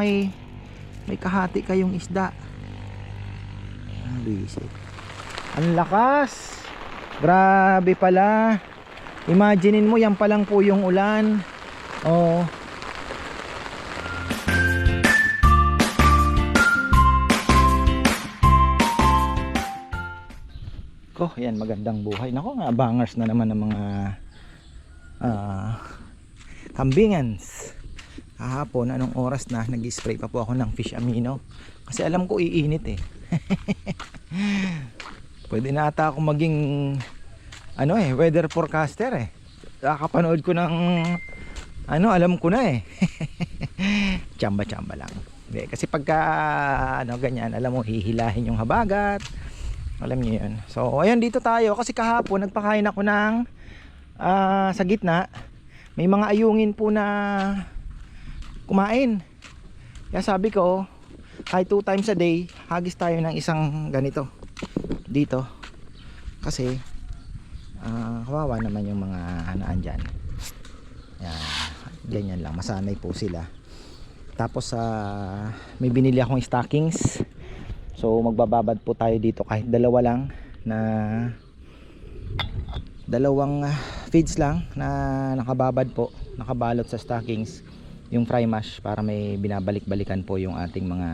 may may kahati kayong isda. Ah, busy. Ang lakas. Grabe pala. Imaginein mo yan pa lang po yung ulan. Oh. Ko, yan magandang buhay. Nako, nga bangers na naman ng mga ah kambingans. Kahapon, anong oras na, nag-spray pa po ako ng fish amino. Kasi alam ko iinit eh. Pwede na ata ako maging ano eh, weather forecaster eh. Kakapanood ko ng ano, alam ko na eh. Chamba-chamba lang. Hindi, kasi pagka ano ganyan, alam mo hihilahin yung habagat. Alam niyo 'yun. So, ayun dito tayo kasi kahapon nagpakain ako ng ah, sa gitna. May mga ayungin po na kumain. Kaya sabi ko, kahit two times a day, hagis tayo ng isang ganito dito. Kasi ah, kawawa naman yung mga hanaan dyan. Yan, ganyan lang, masanay po sila. Tapos sa may binili akong stockings. So magbababad po tayo dito kahit dalawa lang na dalawang ah, feeds lang na nakababad po, nakabalot sa stockings yung fry mash para may binabalik-balikan po yung ating mga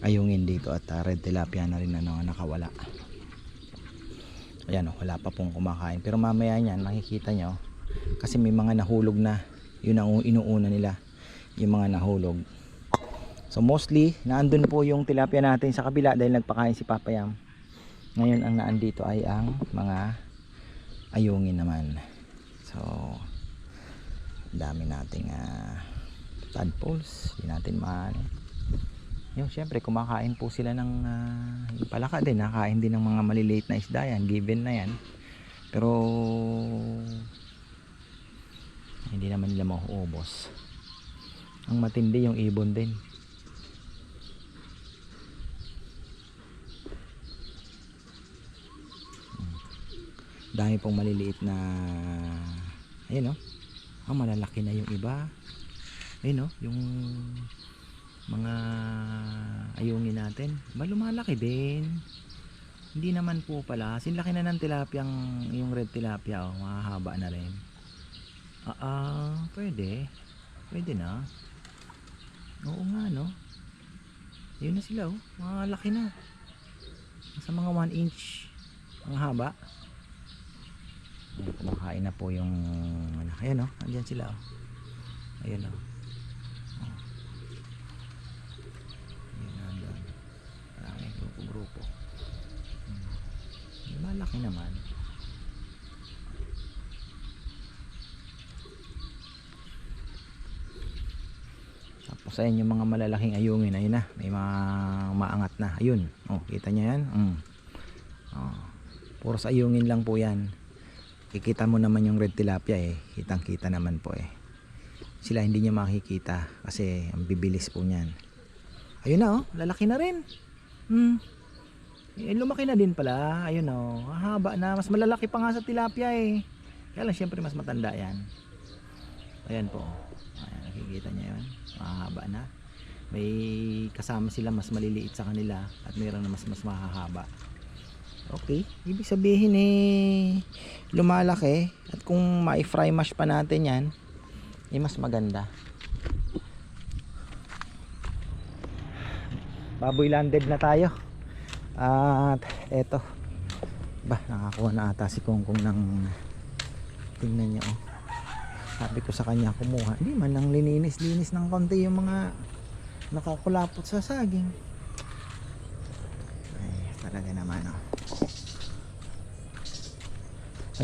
ayungin dito at ah, red tilapia na rin na- nakawala. Ayan oh, wala pa pong kumakain. Pero mamaya niyan makikita nyo kasi may mga nahulog na. Yun ang inuuna nila. Yung mga nahulog. So mostly, naandun po yung tilapia natin sa kabila dahil nagpakain si Papayam. Ngayon ang naandito ay ang mga ayungin naman. So, dami nating ah, tadpoles. Hindi natin maano. Yung syempre kumakain po sila ng uh, palaka din, nakain din ng mga maliliit na isda yan, given na yan. Pero hindi naman nila mauubos. Ang matindi yung ibon din. Dami pong maliliit na ayun oh. Ah, malalaki na yung iba. Ayun oh, yung mga ayungin natin. Ba lumalaki din. Hindi naman po pala. Sinlaki na ng tilapiyang yung red tilapia oh, mahahaba na rin. Ah, ah, pwede. Pwede na. Oo nga no. Yun na sila oh. Mga laki na. Sa mga 1 inch ang haba. Ayan, kumakain na po yung ano. Ayan oh, andyan sila oh. Ayan oh. Ayan andyan. Maraming grupo-grupo. Hmm. Malaki naman. Tapos ayun yung mga malalaking ayungin ayun na, may mga maangat na. Ayun. Oh, kita niyo 'yan? Mm. Oh. Puro sa ayungin lang po 'yan. Kikita mo naman yung red tilapia eh. Kitang-kita naman po eh. Sila hindi niya makikita kasi ang bibilis po niyan. Ayun na oh, lalaki na rin. Hmm. Eh, lumaki na din pala. Ayun oh, haba na. Mas malalaki pa nga sa tilapia eh. Kaya lang syempre mas matanda yan. Ayan po. Ayan, nakikita niya yun. Mahaba na. May kasama sila mas maliliit sa kanila at mayroon na mas mas mahahaba. Okay, ibig sabihin eh lumalaki at kung mai-fry mash pa natin yan, eh mas maganda. Baboy landed na tayo. At eto. Ba, nakakuha na ata si Kongkong ng tingnan niyo oh. Sabi ko sa kanya kumuha. Hindi man lang lininis-linis ng konti yung mga nakakulapot sa saging. Ay, talaga naman oh.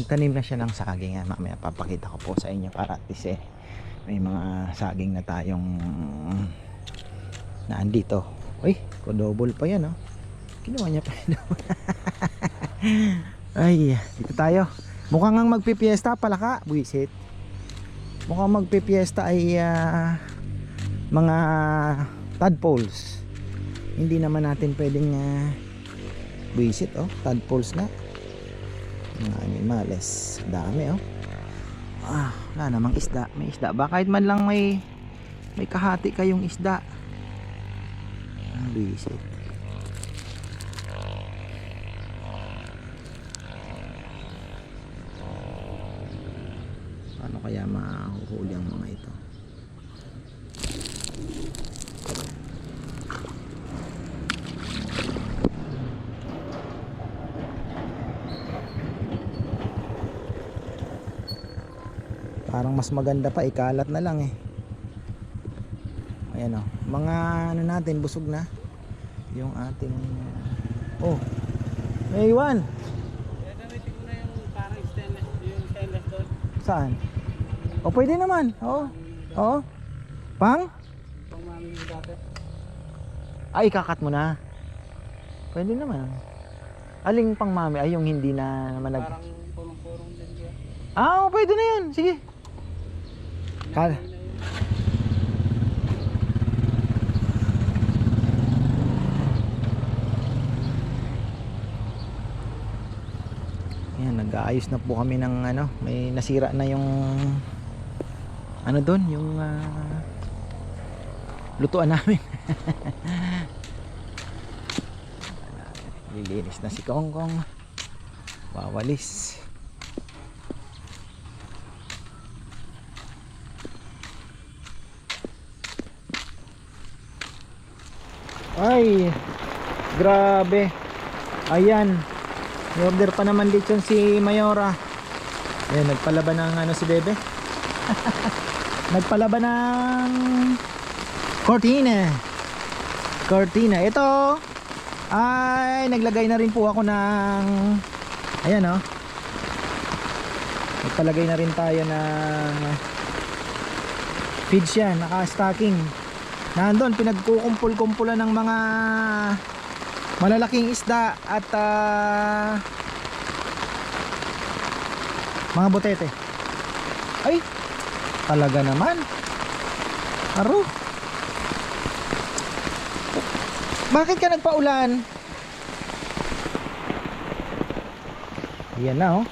Nagtanim na siya ng saging. Yan, mamaya papakita ko po sa inyo para at least eh, may mga saging na tayong na andito. Uy, double pa yan oh. Kinuha niya pa. Ay, dito tayo. Mukhang ang magpipiesta palaka, buisit. Mukhang magpipiesta ay ah, mga tadpoles. Hindi naman natin pwedeng uh, buisit oh, tadpoles nga. Mga animales, dami oh. Ah, wala namang isda. May isda ba? Kahit man lang may May kahati kayong isda. Ang bisit. Paano kaya mahuhuli ang mga ito? Parang mas maganda pa ikalat na lang eh. Ayan o. Mga ano natin busog na. Yung ating Oh. May iwan. Gagamitin ko na yung parang stainless, yung stainless doon. Saan? O pwede naman. Oo. Oo. Pang? Pang mami dati. Ay, kakat mo na. Pwede naman. Aling pang mami ay yung hindi na naman nag... Parang purong-purong din kaya. Ah, oo, pwede na yun. Sige. Kal. Ayun na yun. Yan, nag-aayos na po kami ng ano, may nasira na yung ano doon, yung ah, lutuan namin. Lilinis na si Kongkong. Wawalis. Ay, grabe. Ayan. May order pa naman dito si Mayora. Ayan, nagpalaban ng ano si Bebe. nagpalaban ng cortina. Cortina. Ito ay naglagay na rin po ako ng ayan oh. Nagpalagay na rin tayo ng feeds yan, naka-stocking. Nandun, pinagkukumpul-kumpulan ng mga malalaking isda at ah, mga botete. Ay! Talaga naman. Aro bakit ka nagpaulan? Yan na oh.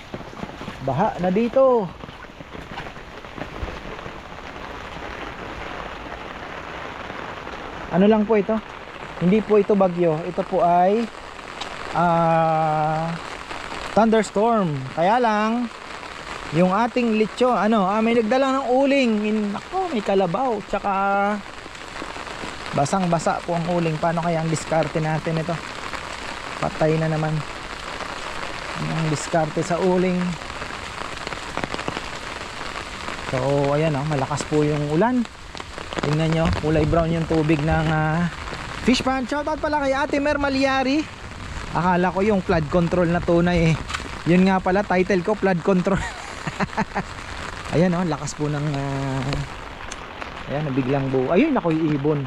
Baha na dito ano lang po ito? Hindi po ito bagyo. Ito po ay ah thunderstorm. Kaya lang yung ating litso ano ah, may nagdala ng uling. In, ako may kalabaw. Tsaka basang basa po ang uling. Paano kaya ang diskarte natin ito? Patay na naman. Ang diskarte sa uling? So ayan oh, malakas po yung ulan tingnan nyo kulay brown yung tubig ng ah, fish pan. Shoutout pala kay ate Mer Maliari. Akala ko yung flood control na tunay eh. Yun nga pala title ko flood control. Ayan oh lakas po ng ah, ayan nabiglang buo ayun ako yung ibon.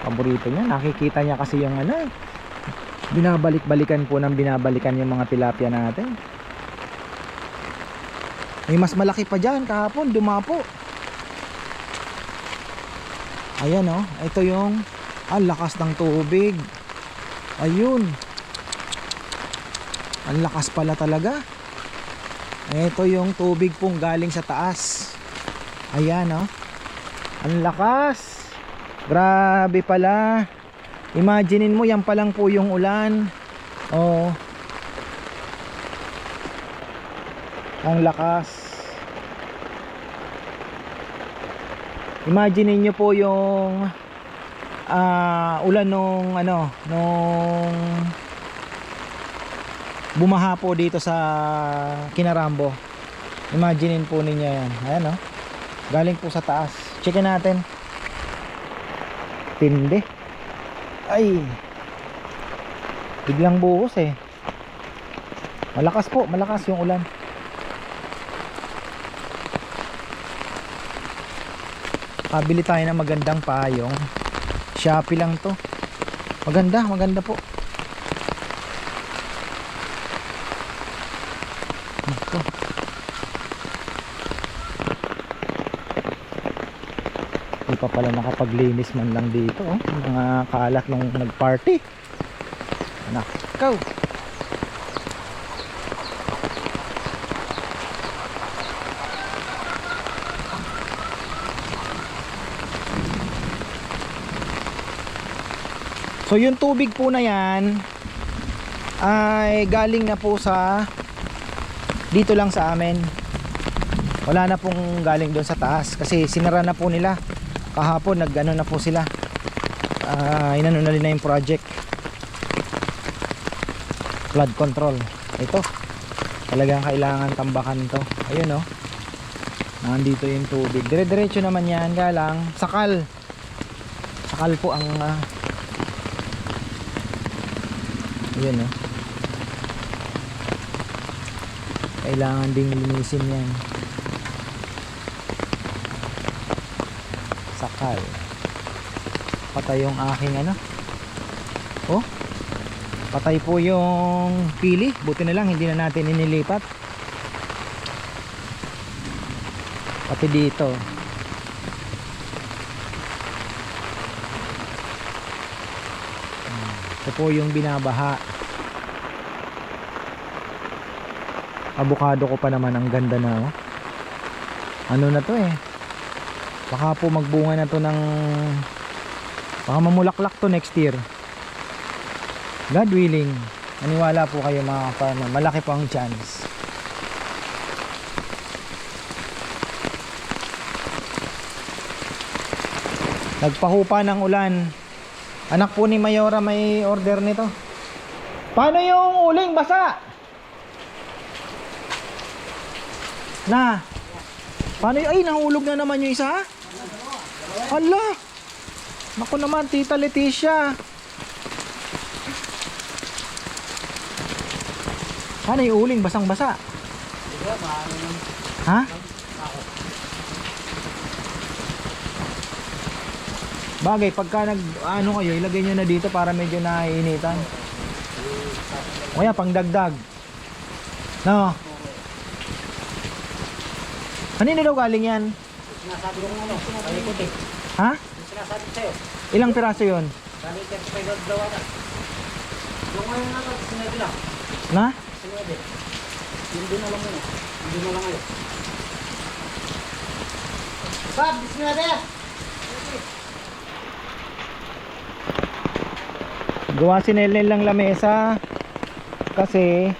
Paborito niya nakikita niya kasi yung ano eh binabalik-balikan po ng binabalikan yung mga tilapia natin may mas malaki pa dyan. Kahapon dumapo. Ayan oh. Ito yung ang lakas ng tubig. Ayun. Ang lakas pala talaga. Ito yung tubig pong galing sa taas. Ayan oh. Ang lakas. Grabe pala. Imaginein mo yan pa lang po yung ulan. Oh. Ang lakas imagine nyo po yung ah, ulan nung ano nung bumaha po dito sa Kinarambo. Imagine po ninyo yan. Ayan oh. Galing po sa taas. Checkin natin. Tindi. Ay! Biglang buhos eh. Malakas po malakas yung ulan Kabili tayo ng magandang payong. Shopee lang to. Maganda, maganda po. Ito. Di pa pala nakapaglinis man lang dito. Oh. Mga kalat nung nag-party. Nakaw. So yung tubig po na yan ay galing na po sa dito lang sa amin. Wala na pong galing doon sa taas kasi sinara na po nila. Kahapon nagano na po sila. Ah, inano na rin na yung project. Flood control. Ito. Talagang kailangan tambakan to. Ayun oh. Nandito yung tubig. Dire-diretso naman yan. Kaya lang, sakal. Sakal po ang... ah, Ayun oh. Kailangan ding linisin yan. Sakal. Patay yung aking ano. Oh. Patay po yung pili. Buti na lang hindi na natin inilipat. Pati dito. Ito po yung binabaha. Avocado ko pa naman ang ganda na oh. Ano na to eh. Baka po magbunga na to ng Baka mamulaklak to next year. God willing. Maniwala po kayo mga farmer. Malaki po ang chance. Nagpahupa ng ulan. Anak po ni Mayora may order nito. Paano yung uling basa? Na. Paano ay nahulog na naman yung isa? Hala. Naku naman Tita Leticia. Paano yung uling basang basa? Ha? Bagay, pagka nag ano kayo, ilagay nyo na dito para medyo naiinitan. O kaya pang dagdag. No. Kanino daw galing yan? Sinasabi ko ano, palikot eh. Ha? Sinasabi sa'yo. Ilang piraso yon? Galing ka sa may dawa na. Yung ngayon na lang, sinabi lang. Na? Sinabi. Yung din na lang muna. Hindi na lang ngayon. Bab, sinabi! Gawa si Nelen lang lamesa kasi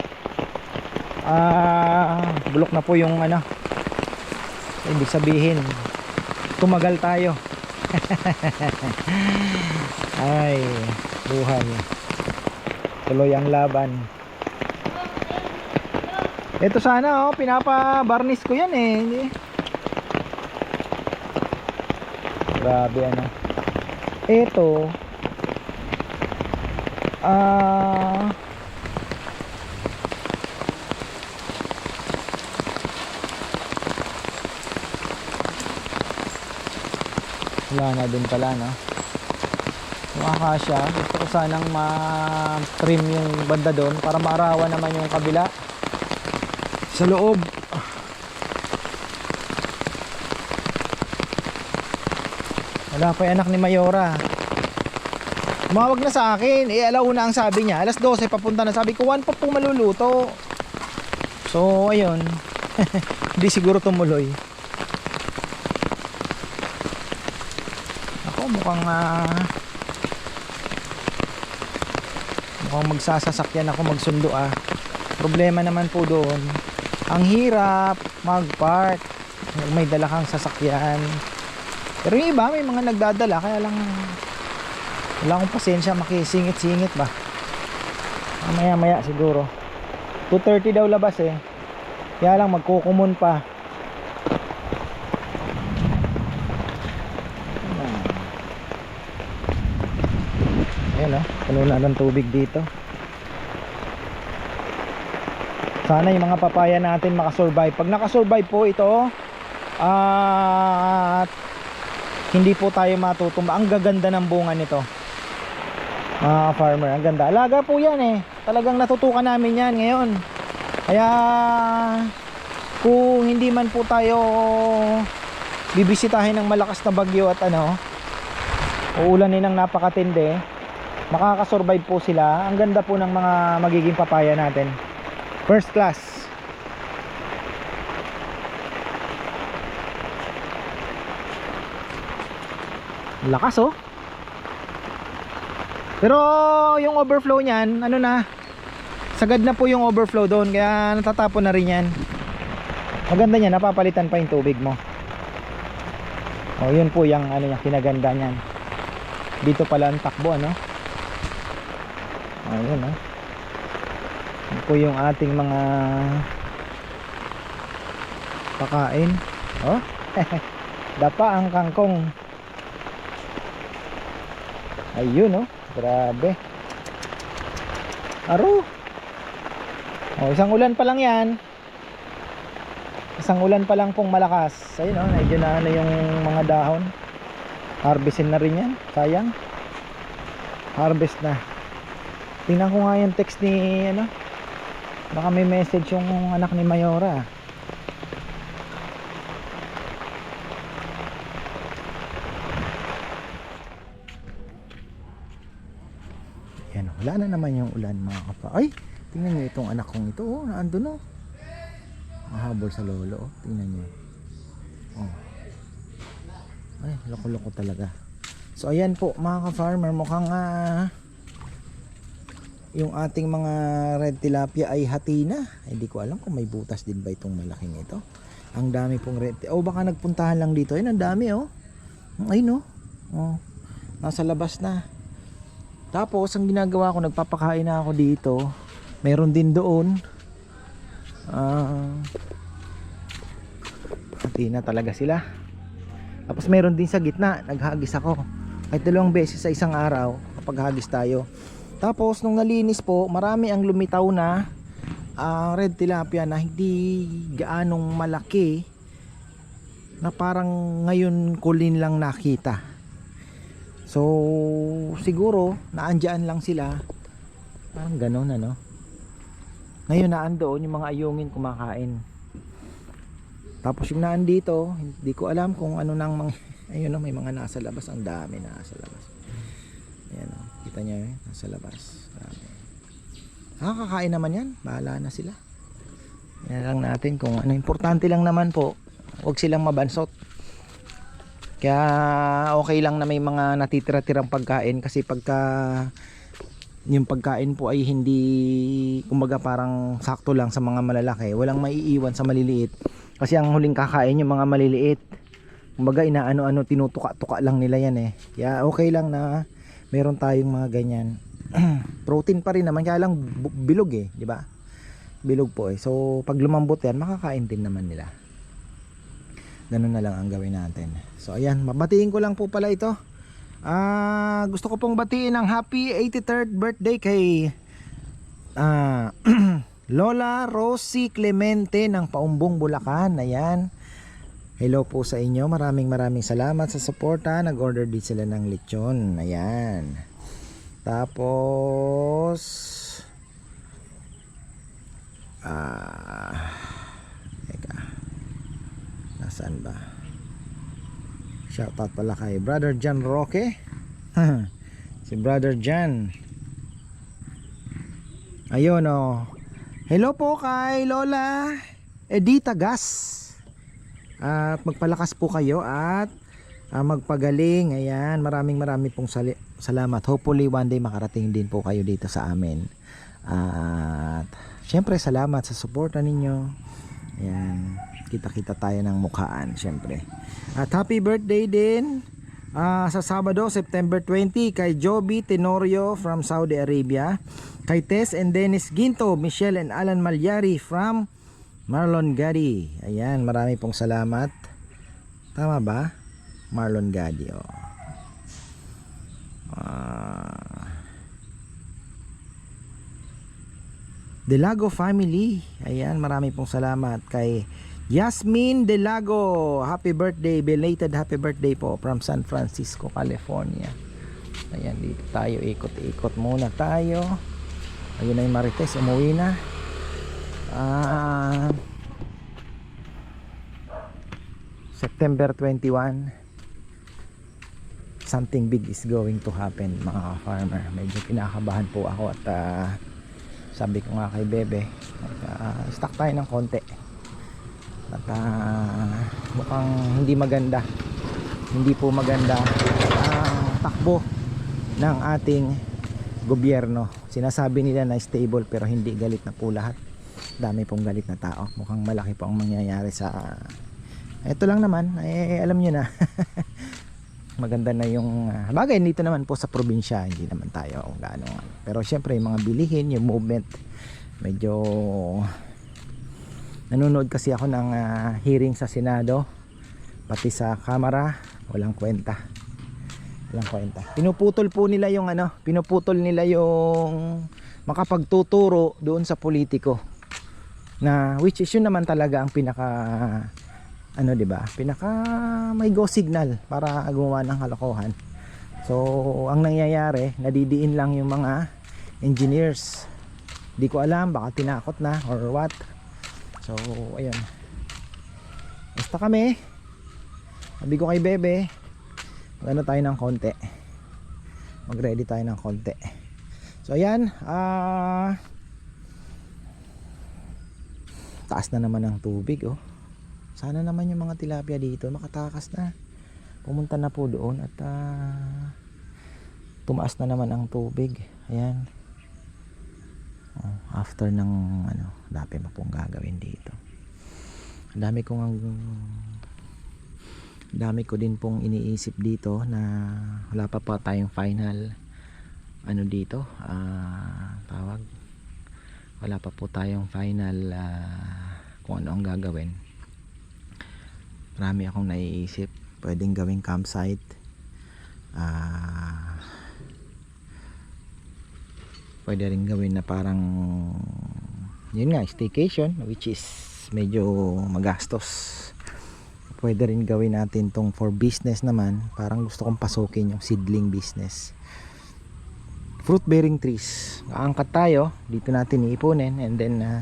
ah bulok na po yung ano. Ibig sabihin tumagal tayo. Ay buhay. Tuloy ang laban. Ito sana oh pinapa barnis ko yan eh. Grabe ano. Ito Ah. Wala na din pala, no? Yung akasya, gusto ko sanang ma-trim yung banda doon para maarawan naman yung kabila. Sa loob. Wala pa yung anak ni Mayora. Tumawag na sa akin. Eh, alauna ang sabi niya. Alas 12 papunta na. Sabi ko, 1 pa pong maluluto. So, ayun. Hindi siguro tumuloy. Ako, mukhang ah, mukhang magsasasakyan ako magsundo ah. Problema naman po doon. Ang hirap mag-park. May dala kang sasakyan. Pero yung iba, may mga nagdadala. Kaya lang wala akong pasensya makisingit-singit ba? Mamaya maya siguro 2.30 daw labas eh. Kaya lang magkukumon pa. Ayan. Oh. Puno na ng tubig dito. Sana yung mga papaya natin makasurvive. Pag nakasurvive po ito at hindi po tayo matutumba. Ang gaganda ng bunga nito mga farmer ang ganda. Alaga po yan eh. Talagang natutukan namin yan ngayon. Kaya kung hindi man po tayo bibisitahin ng malakas na bagyo at ano uulanin ng napakatindi makakasurvive po sila. Ang ganda po ng mga magiging papaya natin. First class. Lakas oh Pero yung overflow niyan, ano na, sagad na po yung overflow doon, kaya natatapon na rin yan. Maganda niya, napapalitan pa yung tubig mo. O yun po yung ano yung kinaganda niyan. Dito pala ang takbo, ano? Ayun, oh. Yun po yung ating mga pakain. Oh. Dapa ang kangkong. Ayun, oh. Grabe. Aro. Oh, isang ulan pa lang 'yan. Isang ulan pa lang pong malakas. Ayun, oh, medyo na ano yung mga dahon. Harvestin na rin 'yan. Sayang. Harvest na. Tingnan ko nga yung text ni ano. Baka may message yung anak ni Mayora. Yan, wala na naman yung ulan mga kapa. Ay, tingnan nyo itong anak kong ito. Oh, naandun oh. Mahabol sa lolo. Oh. Tingnan nyo. Oh. Ay, loko-loko talaga. So, ayan po mga ka-farmer. Mukhang ah, yung ating mga red tilapia ay hati na. Hindi ko alam kung may butas din ba itong malaking ito. Ang dami pong red Oh, baka nagpuntahan lang dito. Ayun, ang dami oh. Ayun oh. Oh. Nasa labas na. Tapos, ang ginagawa ko, nagpapakain na ako dito. Meron din doon. Ah. hati na talaga sila. Tapos meron din sa gitna, naghagis ako. Kahit dalawang beses sa isang araw, kapag hagis tayo. Tapos, nung nalinis po, marami ang lumitaw na ah, red tilapia na hindi gaanong malaki na parang ngayon kulin lang nakita. So, siguro, naandyan lang sila. Parang ganon ano. Ngayon naandoon yung mga ayungin kumakain. Tapos yung naandito, hindi ko alam kung ano nang mga, ayun oh, may mga nasa labas. Ang dami nasa labas. Ayan oh, kita niyo eh, nasa labas. Dami. Nakakakain naman yan. Bahala na sila. Yan lang natin kung ano. Importante lang naman po, huwag silang mabansot. Kaya okay lang na may mga natitira-tirang pagkain kasi pagka yung pagkain po ay hindi kumbaga parang sakto lang sa mga malalaki. Walang maiiwan sa maliliit. Kasi ang huling kakain yung mga maliliit. Kumbaga inaano-ano tinutuka-tuka lang nila yan eh. Kaya okay lang na meron tayong mga ganyan. Protein pa rin naman kaya lang bilog eh, di ba? Bilog po eh. So pag lumambot yan, makakain din naman nila ganun na lang ang gawin natin. So ayan mabatiin ko lang po pala ito. Ah gusto ko pong batiin ang happy 83rd birthday kay ah Lola Rosie Clemente ng Paumbong Bulacan. Ayan. Hello po sa inyo. Maraming maraming salamat sa suporta. Nag order din sila ng lechon. Ayan. Tapos ah teka Nasaan ba? Shoutout pala kay Brother John Roque. si Brother John. Ayun oh. Hello po kay Lola Edita Gas. At magpalakas po kayo at ah, magpagaling. Ayan, maraming maraming pong salamat. Hopefully one day makarating din po kayo dito sa amin. At syempre salamat sa suporta ninyo. Ayan kita-kita tayo ng mukhaan syempre. At happy birthday din ah, sa Sabado September 20 kay Joby Tenorio from Saudi Arabia kay Tess and Dennis Ginto Michelle and Alan Malyari from Marlon Gadi. Ayan marami pong salamat. Tama ba? Marlon Gadi oh. Ah. Delago family. Ayan marami pong salamat kay Yasmin Delago, happy birthday, belated happy birthday po from San Francisco, California. Ayan, dito tayo, ikot-ikot muna tayo. Ayun na yung Marites, umuwi na. Ah, September 21, something big is going to happen mga farmer. Medyo kinakabahan po ako at ah, sabi ko nga kay Bebe, uh, stock tayo ng konti at ah, mukhang hindi maganda hindi po maganda ang takbo ng ating gobyerno. Sinasabi nila na stable pero hindi galit na po lahat. Dami pong galit na tao. Mukhang malaki po ang mangyayari sa ito lang naman, eh, alam nyo na. Maganda na yung ah, bagay dito naman po sa probinsya, hindi naman tayo gaano. Pero syempre yung mga bilihin, yung movement medyo nanonood kasi ako ng ah, hearing sa Senado pati sa Kamara, walang kwenta. Walang kwenta. Pinuputol po nila yung ano, pinuputol nila yung makapagtuturo doon sa politiko. Na which is yun naman talaga ang pinaka ano 'di ba? Pinaka may go signal para gumawa ng kalokohan. So, ang nangyayari, nadidiin lang yung mga engineers. Di ko alam, baka tinakot na or what. So, ayun. Basta kami. Sabi ko kay Bebe, mag-ano tayo ng konti. Mag-ready tayo ng konti. So, ayan. Ah... taas na naman ang tubig, oh. Sana naman yung mga tilapia dito makatakas na. Pumunta na po doon at ah, tumaas na naman ang tubig. Ayan. Oh, after ng ano, dami pa pong gagawin dito. Dami kong ang dami ko din pong iniisip dito na wala pa pa tayong final ano dito ah tawag. Wala pa po tayong final ah, kung ano ang gagawin. Marami akong naiisip. Pwedeng gawing campsite. Ah pwede rin gawin na parang yun nga staycation which is medyo magastos. Pwede rin gawin natin tong for business naman parang gusto kong pasukin yung seedling business. Fruit bearing trees. Aangkat tayo dito natin iipunin and then ah,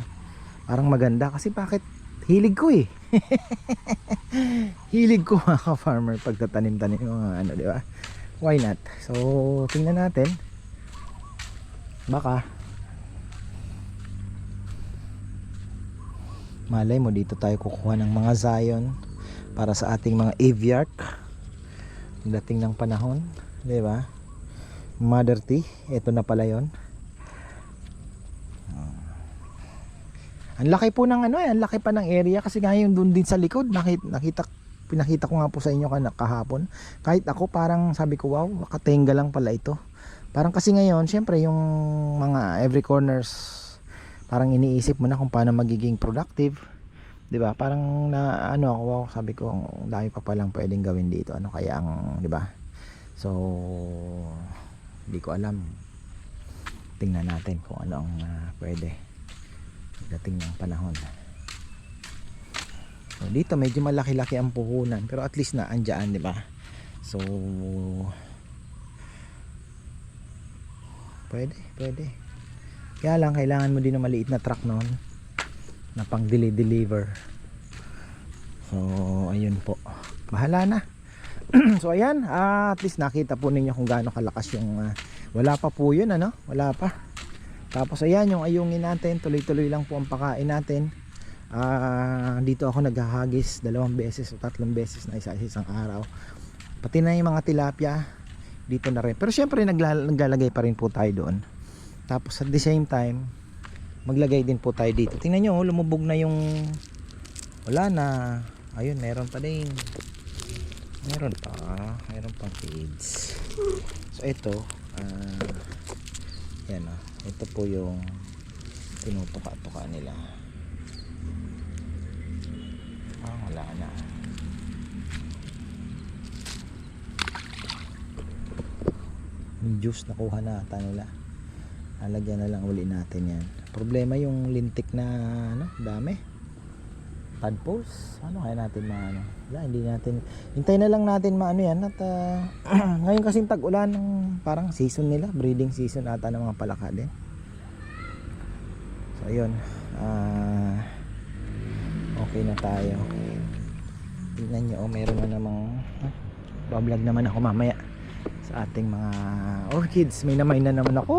parang maganda. Kasi bakit? Hilig ko eh. Hilig ko mga ka-farmer pagtatanim-tanim mga ano di ba? Why not? So tingnan natin baka. Malay mo dito tayo kukuha ng mga Zion para sa ating mga aviark dating ng panahon di ba? Mother tea ito na pala yon ang laki po ng ano eh, ang laki pa ng area kasi ngayon doon din sa likod. Nakita, nakita pinakita ko nga po sa inyo kahapon. Kahit ako parang sabi ko wow nakatenga lang pala ito parang kasi ngayon syempre yung mga every corners parang iniisip mo na kung paano magiging productive. 'di ba? Parang na ano ako wow, sabi ko ang dami pa palang pwedeng gawin dito. Ano kaya ang 'di ba? So hindi ko alam. Tingnan natin kung ano ang ah, pwede dating ng panahon. So, dito medyo malaki-laki ang puhunan pero at least na andyan 'di ba? So pwede pwede. Kaya lang kailangan mo din ng maliit na truck noon na pang deliver. So ayun po. Bahala na. So ayan ah, at least nakita po ninyo kung gaano kalakas yung ah, wala pa po yun ano? Wala pa. Tapos ayan yung ayungin natin tuloy tuloy lang po ang pakain natin. Ah, dito ako naghahagis dalawang beses o tatlong beses na isa isang araw. Pati na yung mga tilapia dito na rin. Pero syempre naglal- naglalagay pa rin po tayo doon. Tapos at the same time maglagay din po tayo dito. Tingnan nyo oh, lumubog na yung wala na. Ayun meron pa din. Meron pa meron pang feeds. So ito ah yan oh, ito po yung tinutuka-tuka nila. Ah wala na yung juice nakuha na ata nila. Lalagyan na lang uli natin yan. Problema yung lintik na ano dami. Tadpoles? Ano kaya natin maano? Wala hindi natin hintay na lang natin maano yan at ah, ngayon kasing tag ulan ng parang season nila breeding season ata ng mga palaka din. So ayun ah okay na tayo. Tingnan nyo oh, meron na namang huh? bablog naman ako mamaya sa ating mga orchids. May namay na naman ako.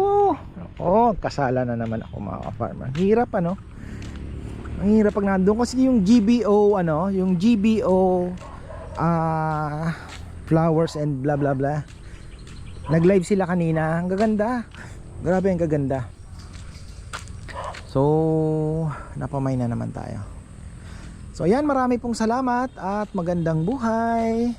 Oh kasala na naman ako mga farmer hirap ano? Ang hirap pag nandun. Kasi yung GBO ano yung GBO ah flowers and blah blah blah nag live sila kanina. Ang gaganda. Grabe ang kaganda. So, napamay na naman tayo. So, ayan, marami pong salamat at magandang buhay.